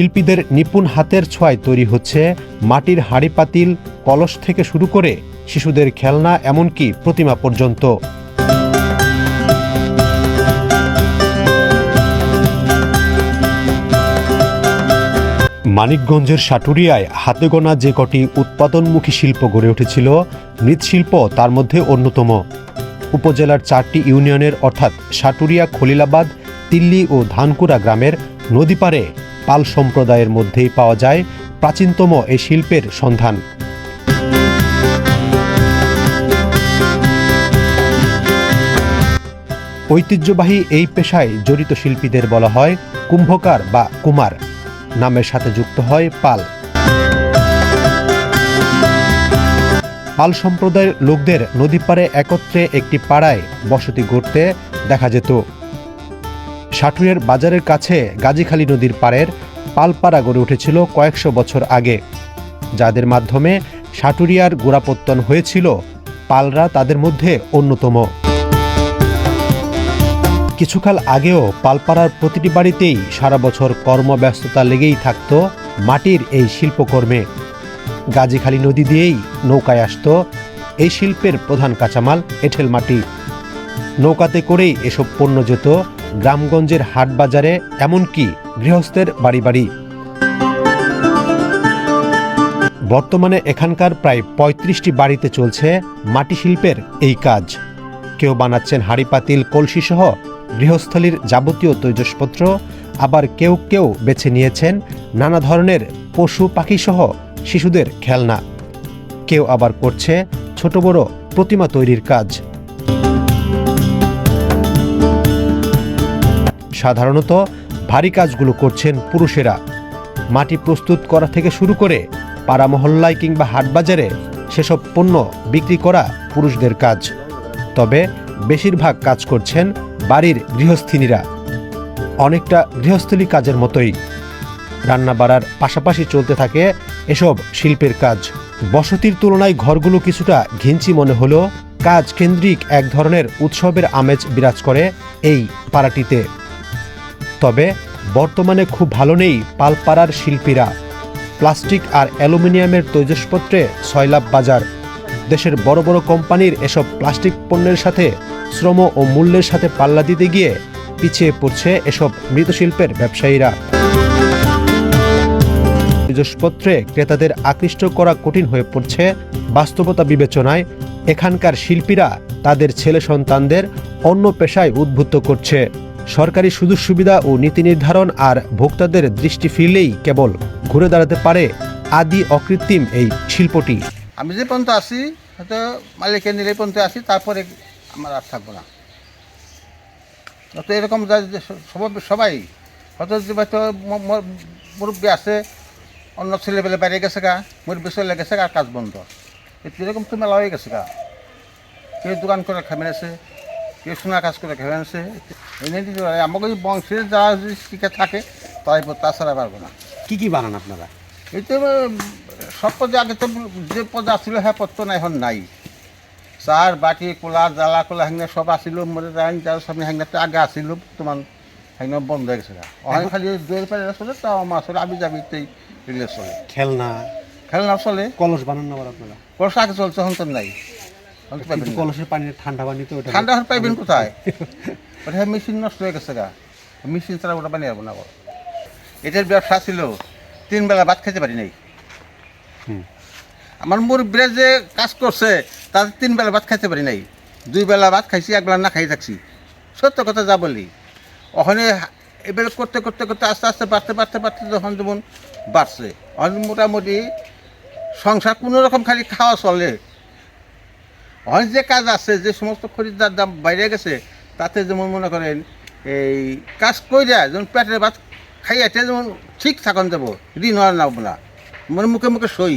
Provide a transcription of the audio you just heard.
শিল্পীদের নিপুণ হাতের ছোঁয়ায় তৈরি হচ্ছে মাটির হাঁড়ি পাতিল কলস থেকে শুরু করে শিশুদের খেলনা, এমনকি প্রতিমা পর্যন্ত। মানিকগঞ্জের সাটুরিয়ায় হাতে গোনা যে কটি উৎপাদনমুখী শিল্প গড়ে উঠেছিল, মৃৎশিল্প তার মধ্যে অন্যতম। উপজেলার চারটি ইউনিয়নের অর্থাৎ সাটুরিয়া, খলিলাবাদ, তিল্লি ও ধানকুড়া গ্রামের নদীপাড়ে পাল সম্প্রদায়ের মধ্যেই পাওয়া যায় প্রাচীনতম এই শিল্পের সন্ধান। ঐতিহ্যবাহী এই পেশায় জড়িত শিল্পীদের বলা হয় কুম্ভকার বা কুমার। নামের সাথে যুক্ত হয় পাল। পাল সম্প্রদায়ের লোকদের নদী নদীপাড়ে একত্রে একটি পাড়ায় বসতি গড়তে দেখা যেত। সাটুরের বাজারের কাছে গাজীখালী নদীর পাড়ের পালপাড়া গড়ে উঠেছিল কয়েকশো বছর আগে। যাদের মাধ্যমে সাটুরিয়ার গোড়াপত্তন হয়েছিল, পালরা তাদের মধ্যে অন্যতম। কিছুকাল আগেও পালপাড়ার প্রতিটি বাড়িতেই সারা বছর কর্মব্যস্ততা লেগেই থাকত মাটির এই শিল্পকর্মে। গাজীখালী নদী দিয়েই নৌকায় আসত এই শিল্পের প্রধান কাঁচামাল এঁঠেল মাটি। নৌকাতে করেই এসব পণ্য যেত গ্রামগঞ্জের হাট বাজারে এমনকি গৃহস্থের বাড়ি বাড়ি। বর্তমানে এখানকার প্রায় পঁয়ত্রিশটি বাড়িতে চলছে মাটি শিল্পের এই কাজ। কেউ বানাচ্ছেন হাঁড়ি পাতিল, কলসি সহ গৃহস্থলীর যাবতীয় তৈজসপত্র, আবার কেউ কেউ বেছে নিয়েছেন নানা ধরনের পশু পাখি সহ শিশুদের খেলনা। কেউ আবার করছে ছোট বড় প্রতিমা তৈরির কাজ। সাধারণত ভারী কাজগুলো করছেন পুরুষেরা। মাটি প্রস্তুত করা থেকে শুরু করে পাড়া মহল্লায় কিংবা হাটবাজারে সেসব পণ্য বিক্রি করা পুরুষদের কাজ। তবে বেশিরভাগ কাজ করছেন বাড়ির গৃহস্থিনীরা। অনেকটা গৃহস্থলী কাজের মতোই। রান্না বাড়ার পাশাপাশি চলতে থাকে এসব শিল্পের কাজ। বসতির তুলনায় ঘরগুলো কিছুটা ঘিঞ্চি মনে হলেও কাজ কেন্দ্রিক এক ধরনের উৎসবের আমেজ বিরাজ করে এই পাড়াটিতে। তবে বর্তমানে খুব ভালো নেই পালপাড়ার শিল্পীরা। প্লাস্টিক আর অ্যালুমিনিয়ামের তৈজসপত্রে সয়লাভ বাজার। দেশের বড় বড় কোম্পানির এসব প্লাস্টিক পণ্যের সাথে শ্রম ও মূল্যের সাথে পাল্লা দিতে গিয়ে পিছিয়ে পড়ছে এসব মৃৎশিল্পের ব্যবসায়ীরা। তৈজসপত্রে ক্রেতাদের আকৃষ্ট করা কঠিন হয়ে পড়ছে বাস্তবতা বিবেচনায়। এখানকার শিল্পীরা তাদের ছেলে সন্তানদের অন্য পেশায় উদ্বুদ্ধ করছে। সরকারি সুযোগ সুবিধা ও নীতি নির্ধারণ আর ভোক্তাদের দৃষ্টি ফিরলেই কেবল ঘুরে দাঁড়াতে পারে আদি অকৃত্রিম এই শিল্পটি। আমি যে পর্যন্ত আসি হয়তো মালিকের নিলে পর্যন্ত আসি তারপরে আমার আর থাকব না। তো এরকম সবাই, হয়তো হয়তো মুরব্বী আছে, অন্য ছেলেবেলে বাইরে গেছে গা, মুরব্বী চলে গেছে গা কাজ বন্ধ। এরকম তো মেলা হয়ে গেছে গা। কেউ দোকান করে খাবে আছে সোনা কাজ করে খাবে আছে এনে দিতে পারে আমাকে বংশের যা যদি শিখে থাকে তাই তাছাড়া পারব না। কি কি বানান আপনারা? এই তো সব পদে আগে তো যে পদ আসছিল হ্যাঁ পদ তো না এখন নাই। চার বাটি কোলা জ্বালা কোলা হ্যাংনা সব আসিল মরে যাই যার সামনে হ্যাংনাতে আগে আসিল তোমার হ্যাংনা বন্ধ হয়ে গেছে। খালি দুয়ের পারে চলে তাও আমার আসলে আমি যাবি চলে। খেলনা? খেলনা চলে। কলস বানান আবার আপনারা? কলস আগে চলছে এখন তো নাই। কলসের পানি ঠান্ডা পানি তো ঠান্ডা পাইবেন কোথায়? ওটা মেশিন নষ্ট হয়ে গেছে গা। মেশিন ছাড়া ওটা বানিয়ে যাব না। এটার ব্যবসা ছিল তিন বেলা ভাত খেতে পারি নাই। আমার মুরব্বীরা যে কাজ করছে তাদের তিন বেলা ভাত খাইতে পারি নাই। দুই বেলা ভাত খাইছি এক বেলা না খাই থাকছি। সত্য কথা যা বলি। ওখানে এবার করতে করতে করতে আস্তে আস্তে বাড়তে বাড়তে বাড়তে যখন যেমন বাড়ছে মোটামুটি সংসার কোনো রকম খালি খাওয়া চলে। অনেক যে কাজ আছে, যে সমস্ত খরিদ্দার দাম বাইরে গেছে, তাতে যেমন মনে করেন এই কাজ কইরা যেমন পেটের ভাত খাইয়াতে যেমন ঠিক থাকন যাব ঋণ আর নাব না। মানে মুখে মুখে সই।